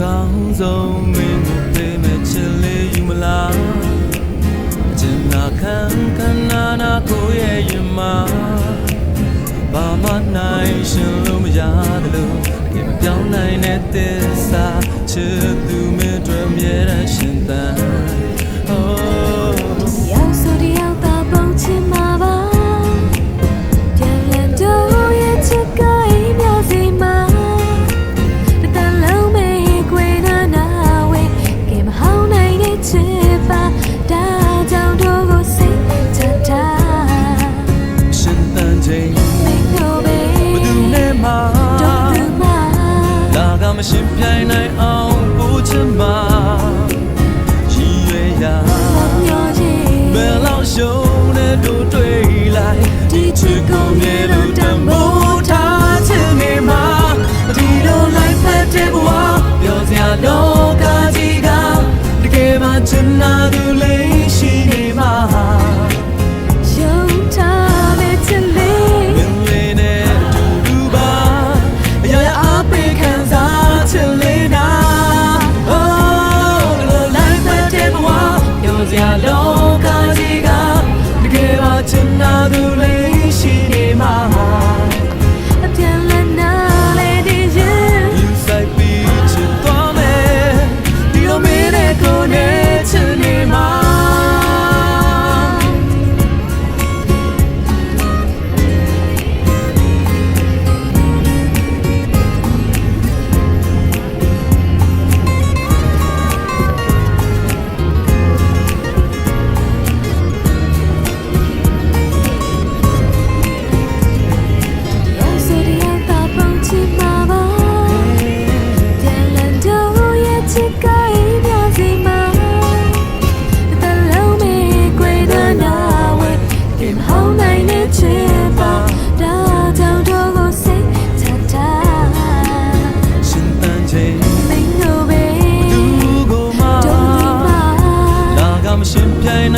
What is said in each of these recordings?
ကောင်းဆုံးမင်းကိုပေးမဲ့ချစ်လေးယူမလားအကျဉ်းနာခံခန္ဓာနာကိုရဲ့ရင်မာဘာမှနိုင်ရှင်လို့မရတယ်လို့ဒီမပြောင်းနိုင်တဲ့သစ္စာချစ်သူမင်းတို့မြဲတဲ့ရှင်သန်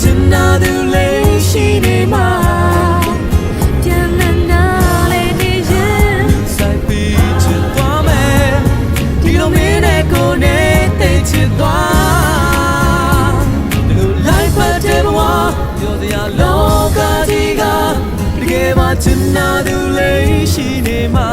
ချင်တာသူလေးရှိနေမှာပြန်လည်နာလေးနေရင်ဆိုင်ပြီးချင်သွားမယ်ဒီလိုမင်းနဲ့ကိုယ်နဲ့တိတ်ချင်သွားဒီလို life တဲ့ဘဝပြောစရာလောကကြီးကတကယ်မှချင်တာသူလေးရှိနေမှာ